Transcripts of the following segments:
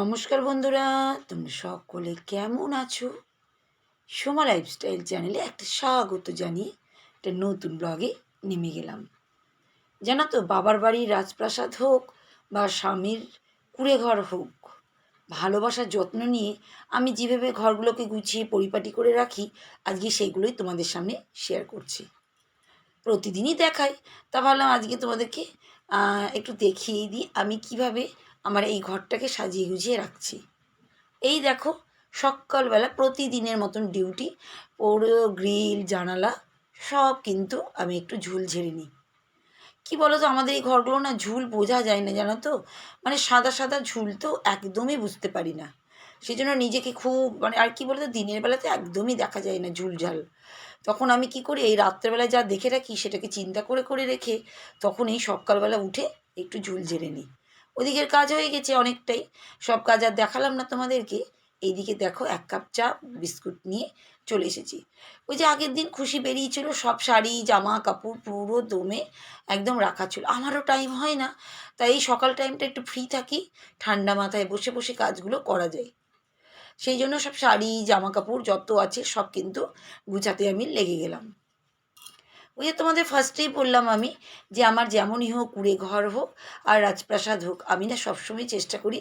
নমস্কার বন্ধুরা, তোমরা সকলে কেমন আছো? সোমা লাইফস্টাইল চ্যানেলে একটা স্বাগত জানিয়ে একটা নতুন ব্লগে নেমে গেলাম। জানো তো, বাবার বাড়ির রাজপ্রাসাদ হোক বা স্বামীর কুড়ে ঘর হোক, ভালোবাসার যত্ন নিয়ে আমি যেভাবে ঘরগুলোকে গুছিয়ে পরিপাটি করে রাখি, আজকে সেইগুলোই তোমাদের সামনে শেয়ার করছি। প্রতিদিনই দেখাই, তা ভাবলাম আজকে তোমাদেরকে একটু দেখিয়ে দিই আমি কীভাবে আমার এই ঘরটাকে সাজিয়ে গুছিয়ে রাখছি। এই দেখো, সকালবেলা প্রতিদিনের মতন ডিউটি পুরো গ্রিল, জানালা, সব কিন্তু আমি একটু ঝুল ঝেড়ে নিই। কী বলো তো আমাদের এই ঘরগুলো না ঝুল বোঝা যায় না, জানো তো? মানে সাদা সাদা ঝুল তো একদমই বুঝতে পারি না। সেই জন্য নিজেকে খুব মানে আর কি বলতো, দিনের বেলাতে একদমই দেখা যায় না ঝুল ঝাল। তখন আমি কি করি, এই রাত্রেবেলায় যা দেখে রাখি, সেটাকে চিন্তা করে করে রেখে তখন এই সকালবেলা উঠে একটু ঝুল ঝেড়ে নিই। ওদিকের কাজ হয়ে গেছে অনেকটাই। সব কাজ আর দেখালাম না তোমাদেরকে। এইদিকে দেখো এক কাপ চা, বিস্কুট নিয়ে চলে এসেছি। ওই যে আগের দিন খুশি বেরিয়েছিল, সব শাড়ি, জামা, কাপড় পুরো দমে একদম রাখা ছিল। আমারও টাইম হয় না, তাই এই সকাল টাইমটা একটু ফ্রি থাকি, ঠান্ডা মাথায় বসে বসে কাজগুলো করা যায়। সেই জন্য সব শাড়ি, জামা কাপড় যত আছে সব কিন্তু গুছাতে আমি লেগে গেলাম। ওই যে তোমাদের ফার্স্টেই বললাম আমি যে আমার যেমনই হোক কুড়ে ঘর হোক আর রাজপ্রাসাদ হোক, আমি না সবসময় চেষ্টা করি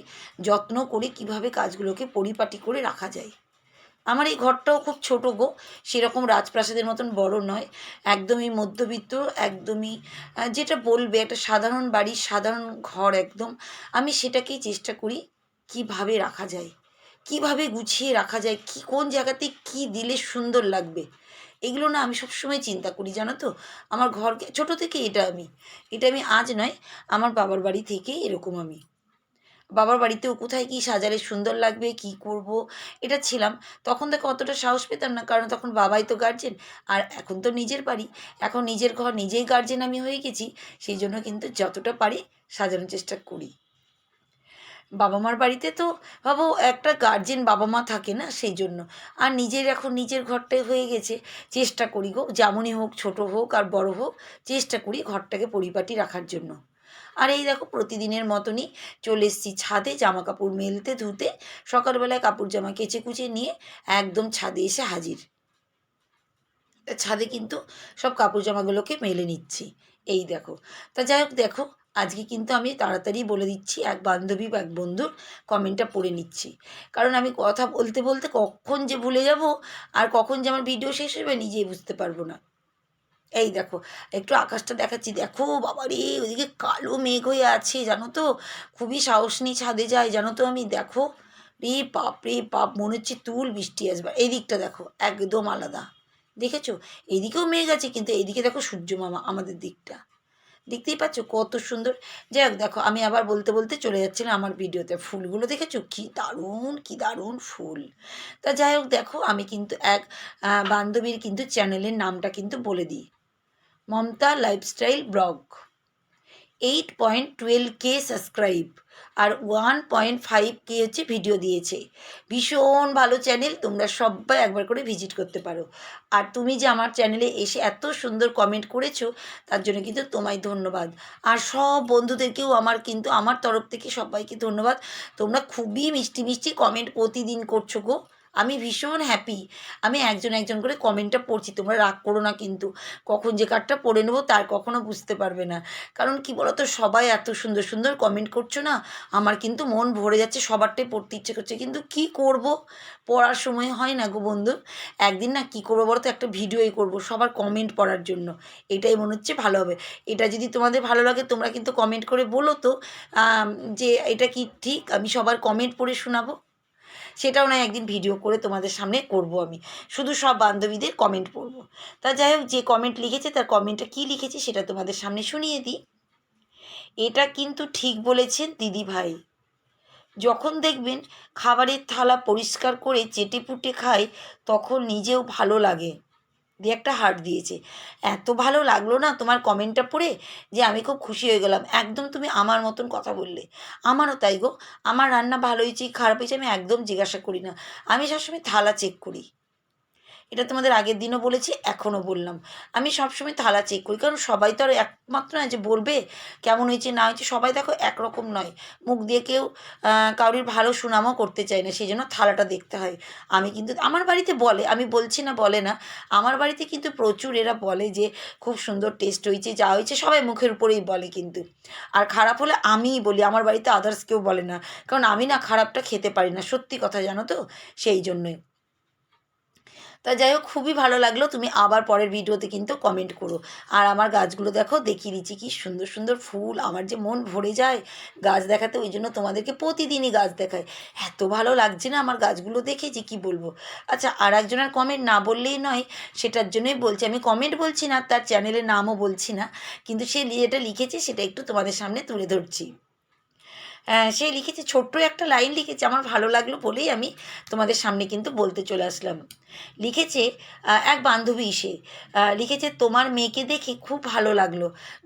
যত্ন করে কীভাবে কাজগুলোকে পরিপাটি করে রাখা যায়। আমার এই ঘরটাও খুব ছোটো গো, সেরকম রাজপ্রাসাদের মতন বড় নয়, একদমই মধ্যবিত্ত, একদমই যেটা বলবে, একটা সাধারণ বাড়ির সাধারণ ঘর একদম, আমি সেটাকেই চেষ্টা করি কীভাবে রাখা যায়, কীভাবে গুছিয়ে রাখা যায়, কি কোন জায়গাতে কি দিলে সুন্দর লাগবে এগুলো না আমি সবসময় চিন্তা করি, জানো তো? আমার ঘরকে, ছোটো থেকে এটা আমি এটা আমি আজ নয়, আমার বাবার বাড়ি থেকেই এরকম আমি। বাবার বাড়িতেও কোথায় কি সাজালে সুন্দর লাগবে, কি করব, এটা ছিলাম। তখন থেকে অতটা সাহস পেতাম না, কারণ তখন বাবাই তো গার্জেন আর এখন তো নিজের বাড়ি। এখন নিজের ঘর নিজেই গার্জেন আমি হয়ে গেছি, সেই জন্য কিন্তু যতটা পারি সাজানোর চেষ্টা করি। বাবা মার বাড়িতে তো ভাবো একটা গার্জেন বাবা মা থাকে না সেই জন্য আর নিজের এখন নিজের ঘরটাই হয়ে গেছে। চেষ্টা করি গো, যেমনই হোক, ছোট হোক আর বড় হোক, চেষ্টা করি ঘরটাকে পরিপাটি রাখার জন্য। আর এই দেখো প্রতিদিনের মতনই চলে এসেছি ছাদে জামা কাপড় মেলতে ধুতে, সকালবেলায় কাপড় জামা কেচে কুচে নিয়ে একদম ছাদে এসে হাজির। ছাদে কিন্তু সব কাপড় জামাগুলোকে মেলে নিচ্ছি। এই দেখো। তা যাই হোক, দেখো আজকে কিন্তু আমি তাড়াতাড়ি বলে দিচ্ছি, এক বান্ধবী বা এক বন্ধুর কমেন্টটা পড়ে নিচ্ছি। কারণ আমি কথা বলতে বলতে কখন যে ভুলে যাব আর কখন যে আমার ভিডিও শেষ হবে নিজেই বুঝতে পারব না। এই দেখো, একটু আকাশটা দেখাচ্ছি। দেখো বাবা রে ওইদিকে কালো মেঘ হয়ে আছে, জানো তো? খুবই সাহস নিয়ে ছাদে যায় জানো তো আমি? দেখো, রে বাপ রে বাপ, মনে হচ্ছে তুল বৃষ্টি আসবে। এই দিকটা দেখো, একদম আলাদা। দেখেছ? এইদিকেও মেঘ আছে, কিন্তু এইদিকে দেখো সূর্য মামা, আমাদের দিকটা। দেখতেই পাচ্ছ কত সুন্দর। যাই হোক, দেখো, আমি আবার বলতে বলতে চলে যাচ্ছিলাম আমার ভিডিওতে। ফুলগুলো দেখেছ? কী দারুণ কী দারুণ ফুল। তা যাই হোক, দেখো, আমি কিন্তু এক বান্ধবীর কিন্তু চ্যানেলের নামটা কিন্তু বলে দিই। Mamata lifestyle blog eight point twelve K subscribe আর ওয়ান পয়েন্ট ফাইভ কে হচ্ছে ভিডিও দিয়েছে। ভীষণ ভালো চ্যানেল তোমরা সবাই একবার করে ভিজিট করতে পারো। আর তুমি যে আমার চ্যানেলে এসে এত সুন্দর কমেন্ট করেছ, তার জন্য কিন্তু তোমায় ধন্যবাদ। আর সব বন্ধুদেরকেও আমার কিন্তু, আমার তরফ থেকে সবাইকে ধন্যবাদ। তোমরা খুবই মিষ্টি মিষ্টি কমেন্ট প্রতিদিন করছ গো। আমি ভীষণ হ্যাপি আমি একজন একজন করে কমেন্টটা পড়ছি, তোমরা রাগ করো না কিন্তু। কখন যে কার্ডটা পড়ে নেব তার কখনো বুঝতে পারবে না। কারণ কি বলতো, সবাই এত সুন্দর সুন্দর কমেন্ট করছ না, আমার কিন্তু মন ভরে যাচ্ছে, সবারটাই পড়তে ইচ্ছে করছে। কিন্তু কি করব? পড়ার সময় হয় না গো বন্ধু। একদিন না কি করব বলো তো একটা ভিডিওই করব সবার কমেন্ট পড়ার জন্য। এটাই মনে হচ্ছে ভালো হবে। এটা যদি তোমাদের ভালো লাগে, তোমরা কিন্তু কমেন্ট করে বলো তো যে এটা কি ঠিক? আমি সবার কমেন্ট পড়ে শোনাবো। সেটাও না একদিন ভিডিও করে তোমাদের সামনে করব আমি। শুধু সব বান্ধবীদের কমেন্ট পড়ব। তা যাই হোক, যে কমেন্ট লিখেছে তার কমেন্টটা কী লিখেছে সেটা তোমাদের সামনে শুনিয়ে দিই। এটা কিন্তু ঠিক বলেছেন দিদি ভাই। যখন দেখবেন খাবারের থালা পরিষ্কার করে চেটেপুটে খায়, তখন নিজেও ভালো লাগে। দিয়ে একটা হার্ট দিয়েছে। এত ভালো লাগল না তোমার কমেন্টটা পড়ে? যে আমি খুব খুশি হয়ে গেলাম। একদম তুমি আমার মতন কথা বললে। আমারও তাই গো। আমার রান্না ভালো হয়েছে খারাপ হয়েছে আমি একদম জিজ্ঞাসা করি না। আমি সবসময় থালা চেক করি। এটা তোমাদের আগের দিনও বলেছি, এখনও বললাম। আমি সবসময় থালা চেক করি, কারণ সবাই তো আর একমাত্র না যে বলবে কেমন হয়েছে, না হয়েছে, সবাই দেখো একরকম নয়। মুখ দিয়ে কেউ কারোর ভালো সুনামও করতে চায় না, সেই জন্য থালাটা দেখতে হয়। আমি কিন্তু, আমার বাড়িতে বলে, আমি বলছি না বলে না, আমার বাড়িতে কিন্তু প্রচুর এরা বলে যে খুব সুন্দর টেস্ট হয়েছে, যা হয়েছে সবাই মুখের উপরেই বলে কিন্তু। আর খারাপ হলে আমিই বলি, আমার বাড়িতে আদার্স কেউ বলে না, কারণ আমি না খারাপটা খেতে পারি না, সত্যি কথা জানো তো? সেই জন্যই। তা যাই হোক, খুবই ভালো লাগল। তুমি আবার পরের ভিডিওতে কিন্তু কমেন্ট করো। আর আমার গাছগুলো দেখো, দেখিয়ে দিচ্ছি কি সুন্দর সুন্দর ফুল। আমার যে মন ভরে যায় গাছ দেখাতে, ওই জন্য তোমাদেরকে প্রতিদিনই গাছ দেখায় এত ভালো লাগছে না আমার গাছগুলো দেখে যে কী বলব? আচ্ছা আর একজনের কমেন্ট না বললেই নয়, সেটার জন্যই বলছি। আমি কমেন্ট বলছি না, তার চ্যানেলের নামও বলছি না। কিন্তু সে যেটা লিখেছে, সেটা একটু তোমাদের সামনে তুলে ধরছি। সে লিখেছে, ছোট্ট একটা লাইন লিখেছে, আমার ভালো লাগল বলেই আমি তোমাদের সামনে কিন্তু বলতে চলে আসলাম। লিখেছে এক বান্ধবী সে লিখেছে, তোমার মেয়েকে দেখে খুব ভালো লাগল।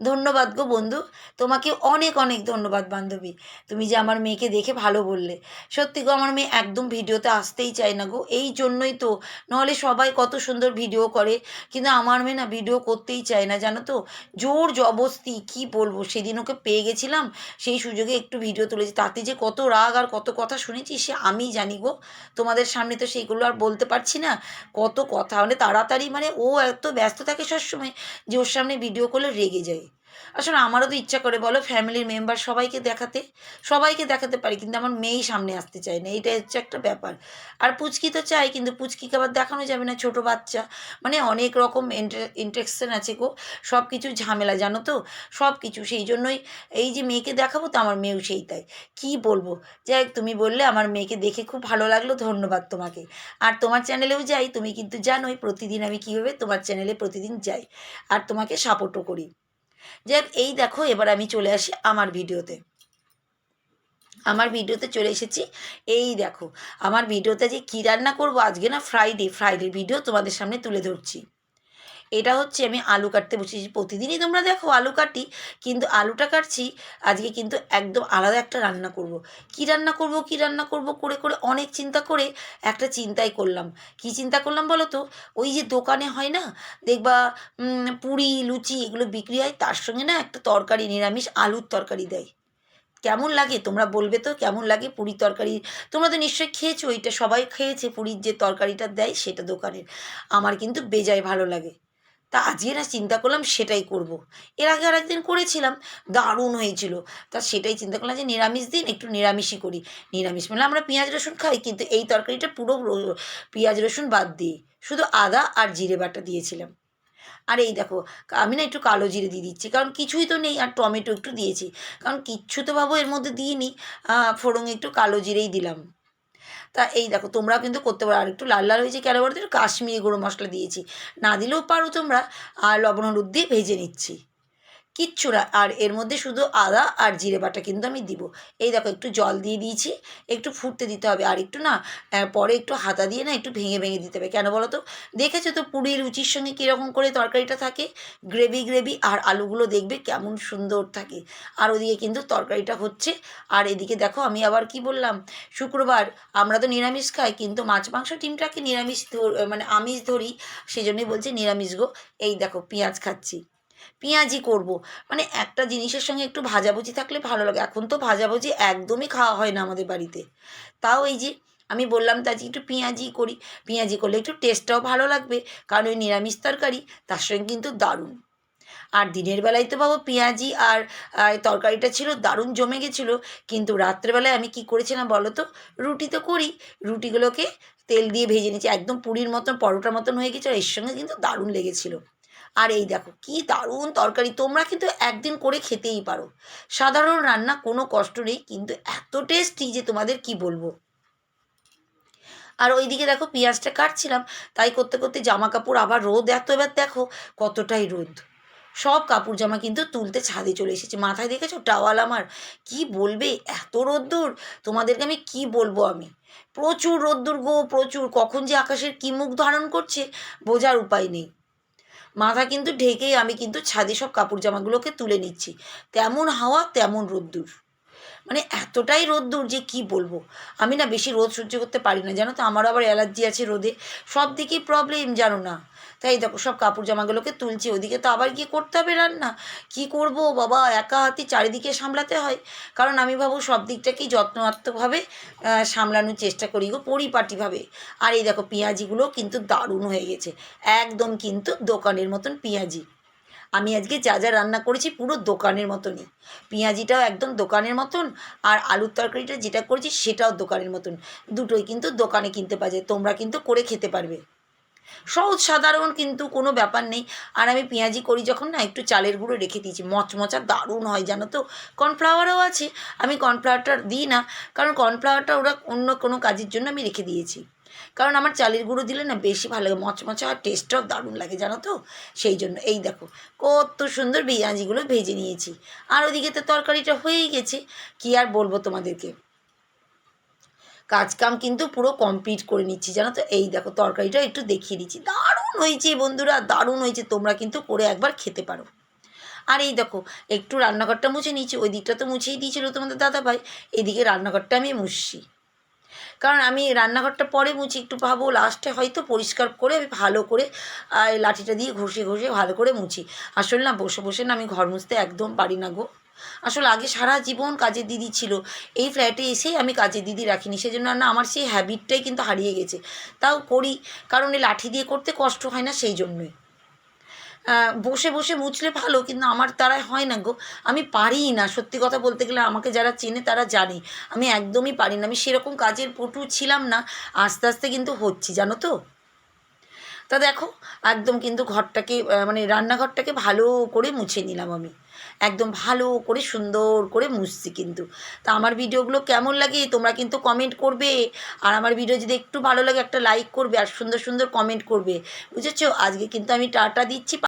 ধন্যবাদ গো বন্ধু, তোমাকে অনেক অনেক ধন্যবাদ বান্ধবী। তুমি যে আমার মেয়েকে দেখে ভালো বললে। সত্যি গো, আমার মেয়ে একদম ভিডিওতে আসতেই চায় না গো। এই জন্যই তো, নাহলে সবাই কত সুন্দর ভিডিও করে, কিন্তু আমার মেয়ে না ভিডিও করতেই চায় না, জানো তো? জোর জবস্তি কি বলব? সেদিন ওকে পেয়ে গেছিলাম, সেই সুযোগে একটু ভিডিও তুলেছি। তাতে যে কত রাগ আর কত কথা শুনেছি, সে আমি জানি গো। তোমাদের সামনে তো সেইগুলো আর বলতে পারছি না। কত কথা। মানে তাড়াতাড়ি মানে ও এত ব্যস্ত থাকে সবসময় যে ওর সামনে ভিডিও করলে রেগে যায়। আসলে আমারও তো ইচ্ছা করে, বলো ফ্যামিলির মেম্বার সবাইকে দেখাতে সবাইকে দেখাতে পারি, কিন্তু আমার মেয়েই সামনে আসতে চায় না, এইটা হচ্ছে একটা ব্যাপার। আর পুচকি তো চাই, কিন্তু পুচকিকে আবার দেখানো যাবে না, ছোট বাচ্চা। মানে অনেক রকম ইন্টারেকশন আছে গো সব কিছু ঝামেলা, জানো তো? সব কিছু সেই জন্যই এই যে মেয়েকে দেখাবো, তো আমার মেয়েও সেই তাই। কী বলব? যাই তুমি বললে আমার মেয়েকে দেখে খুব ভালো লাগল, ধন্যবাদ তোমাকে। আর তোমার চ্যানেলেও যাই, তুমি কিন্তু জানোই, প্রতিদিন আমি কীভাবে তোমার চ্যানেলে প্রতিদিন যাই। আর তোমাকে সাপোর্টও করি। যাই এই দেখো, এবার আমি চলে আসি আমার ভিডিওতে। আমার ভিডিওতে চলে এসেছি। এই দেখো, আমার ভিডিওতে যে কী রান্না করব আজকে না ফ্রাইডে ফ্রাইডে ভিডিও তোমাদের সামনে তুলে ধরছি। এটা হচ্ছে আমি আলু কাটতে বসেছি। প্রতিদিনই তোমরা দেখো আলু কাটি, কিন্তু আলুটা কাটছি, আজকে কিন্তু একদম আলাদা একটা রান্না করব। কি রান্না করব, কি রান্না করব, করে করে অনেক চিন্তা করে একটা চিন্তাই করলাম। কি চিন্তা করলাম বলো তো? ওই যে দোকানে হয় না, দেখবা পুরি, লুচি এগুলো বিক্রি হয়, তার সঙ্গে না একটা তরকারি, নিরামিষ আলুর তরকারি দেয়। কেমন লাগে? তোমরা বলবে তো, কেমন লাগে পুরীর তরকারি? তোমরা তো নিশ্চয়ই খেয়েছো ওইটা সবাই খেয়েছে, পুরীর যে তরকারিটা দেয় সেটা দোকানের। আমার কিন্তু বেজায় ভালো লাগে। তা আজকে না চিন্তা করলাম সেটাই করব। এর আগে আরেকদিন করেছিলাম, দারুণ হয়েছিল। তা সেটাই চিন্তা করলাম যে নিরামিষ দিন, একটু নিরামিষই করি। নিরামিষ মানে আমরা পেঁয়াজ রসুন খাই, কিন্তু এই তরকারিটা পুরো পেঁয়াজ রসুন বাদ দিয়ে শুধু আদা আর জিরে বাটা দিয়েছিলাম। আর এই দেখো, আমি না একটু কালো জিরে দিয়ে দিচ্ছি, কারণ কিছুই তো নেই, আর টমেটো একটু দিয়েছি। কারণ কিচ্ছু তো বাবু এর মধ্যে দিইনি ফোড়ং একটু কালো জিরেই দিলাম। তা এই দেখো, তোমরাও কিন্তু করতে পারো। আর একটু লাল লাল হয়েছে কেন বলতো কাশ্মীরি গুঁড়ো মশলা দিয়েছি। না দিলেও পারো তোমরা। আর লবণ হলুদ দিয়ে ভেজে নিচ্ছি। কিচ্ছু না। আর এর মধ্যে শুধু আদা আর জিরে বাটা কিন্তু আমি দিব। এই দেখো, একটু জল দিয়ে দিয়েছি, একটু ফুটতে দিতে হবে। আর একটু না পরে একটু হাতা দিয়ে না একটু ভেঙে ভেঙে দিতে হবে। কেন বলো তো? দেখেছ তো পুরি লুচির সঙ্গে কীরকম করে তরকারিটা থাকে? গ্রেভি গ্রেভি আর আলুগুলো দেখবে কেমন সুন্দর থাকে। আর ওদিকে কিন্তু তরকারিটা হচ্ছে। আর এদিকে দেখো, আমি আবার কি বললাম? শুক্রবার আমরা তো নিরামিষ খাই, কিন্তু মাছ, মাংস টিমটাকে নিরামিষ মানে আমিষ ধরি। সেই জন্যই বলছি নিরামিষ গো। এই দেখো, পেঁয়াজ খাচ্ছি। পেঁয়াজি করব। মানে একটা জিনিসের সঙ্গে একটু ভাজাভুজি থাকলে ভালো লাগে। এখন তো ভাজাভুজি একদমই খাওয়া হয় না আমাদের বাড়িতে। তাও এই যে আমি বললাম তো আজকে একটু পেঁয়াজি করি। পেঁয়াজি করলে একটু টেস্টটাও ভালো লাগবে। কারণ ওই নিরামিষ তরকারি তার সঙ্গে কিন্তু দারুণ। আর দিনের বেলায় তো বাবু পেঁয়াজি আর তরকারিটা ছিল দারুণ জমে গেছিল। কিন্তু রাত্রেবেলায় আমি কি করেছিলাম বলো তো? রুটি তো করি। রুটিগুলোকে তেল দিয়ে ভেজে নিয়েছি। একদম পুরীর মতন, পরোটার মতন হয়ে গেছিল। এর সঙ্গে কিন্তু দারুণ লেগেছিলো। আর এই দেখো, কি দারুণ তরকারি। তোমরা কিন্তু একদিন করে খেতেই পারো। সাধারণ রান্না কোনো কষ্ট নেই, কিন্তু এত টেস্টি যে তোমাদের কি বলব? আর ওইদিকে দেখো, পেঁয়াজটা কাটছিলাম, তাই করতে করতে জামা কাপড় আবার রোদ এত। এবার দেখো, কতটাই রোদ। সব কাপড় জামা কিন্তু তুলতে ছাদে চলে এসেছে। মাথায় দেখেছ? টাওয়াল আমার। কি বলবে? এত রোদ্দুর? তোমাদেরকে আমি কি বলব আমি? প্রচুর রোদ্দুর গো, প্রচুর। কখন যে আকাশের কি মুখ ধারণ করছে, বোঝার উপায় নেই। মাথা কিন্তু ঢেকেই আমি কিন্তু ছাদে সব কাপড় জামাগুলোকে তুলে নিচ্ছি। তেমন হাওয়া, তেমন রোদ্দুর। মানে এতটাই রোদ্দুর যে কি বলব? আমি না বেশি রোদ সহ্য করতে পারি না। জানো তো, আমারও আবার অ্যালার্জি আছে রোদে। সব দিকেই প্রবলেম জানো না। তাই দেখো, সব কাপড় জামাগুলোকে তুলছি, ওদিকে তো আবার গিয়ে করতে হবে রান্না। কি করব বাবা, একা হাতে চারিদিকে সামলাতে হয়? কারণ আমি ভাবো সব দিকটাকেই যত্নাত্মকভাবে সামলানোর চেষ্টা করি গো, পরিপাটিভাবে। আর এই দেখো, পেঁয়াজিগুলো কিন্তু দারুণ হয়ে গেছে। একদম কিন্তু দোকানের মতন পেঁয়াজি। আমি আজকে যা যা রান্না করেছি পুরো দোকানের মতনই। পেঁয়াজিটাও একদম দোকানের মতন, আর আলুর তরকারিটা যেটা করেছি সেটাও দোকানের মতন। দুটোই কিন্তু দোকানে কিনতে পাওয়া যায়, তোমরা কিন্তু করে খেতে পারবে। সহজ সাধারণ কিন্তু কোনো ব্যাপার নেই। আর আমি পেঁয়াজি করি যখন না একটু চালের গুঁড়ো রেখে দিয়েছি। মচমচা দারুণ হয়, জানো তো। কর্নফ্লাওয়ারও আছে। আমি কর্নফ্লাওয়ারটা দিই না। কারণ কর্নফ্লাওয়ারটা ওরা অন্য কোনো কাজের জন্য আমি রেখে দিয়েছি। কারণ আমার চালের গুঁড়ো দিলে না বেশি ভালো লাগে। মচমচা আর টেস্টটাও দারুণ লাগে, জানো তো। সেই জন্য এই দেখো, কত সুন্দর পেঁয়াজিগুলো ভেজে নিয়েছি। আর ওদিকে তো তরকারিটা হয়েই গেছে। কি আর বলব তোমাদেরকে? কাজকাম কিন্তু পুরো কমপ্লিট করে নিচ্ছি, জানো তো? এই দেখো তরকারিটা একটু দেখিয়ে দিচ্ছি। দারুণ হয়েছে বন্ধুরা, দারুণ হয়েছে। তোমরা কিন্তু করে একবার খেতে পারো। আর এই দেখো, একটু রান্নাঘরটা মুছে নিচ্ছি ওই দিকটা তো মুছেই দিয়েছিল তোমাদের দাদা ভাই এদিকে রান্নাঘরটা আমি মুছছি। কারণ আমি রান্নাঘরটা পরে মুছি, একটু ভাবো লাস্টে হয়তো পরিষ্কার করে আমি ভালো করে লাঠিটা দিয়ে ঘষে ঘষে ভালো করে মুছি। আসলে না, বসে বসে না আমি ঘর মুছতে একদম পারি না গো। আসলে আগে সারা জীবন কাজের দিদি ছিল। এই ফ্ল্যাটে এসেই আমি কাজের দিদি রাখিনি। সেজন্য না, আমার সেই হ্যাবিটটাই কিন্তু হারিয়ে গেছে। তাও করি। কারণ এই লাঠি দিয়ে করতে কষ্ট হয় না সেই জন্যই। বসে বসে মুছলে ভালো, কিন্তু আমার দ্বারাই হয় না গো। আমি পারি না। সত্যি কথা বলতে গেলে আমাকে যারা চেনে তারা জানে। আমি একদমই পারি না। আমি সেরকম কাজের পটু ছিলাম না। আস্তে আস্তে কিন্তু হচ্ছি, জানো তো? তা দেখো, একদম কিন্তু ঘরটাকে মানে রান্নাঘরটাকে ভালো করে মুছে নিলাম আমি। একদম ভালো করে, সুন্দর করে মুছছি কিন্তু। তা আমার ভিডিওগুলো কেমন লাগে তোমরা কিন্তু কমেন্ট করবে। আর আমার ভিডিও যদি একটু ভালো লাগে একটা লাইক করবে আর সুন্দর সুন্দর কমেন্ট করবে। বুঝেছ? আজকে কিন্তু আমি টাটা দিচ্ছি।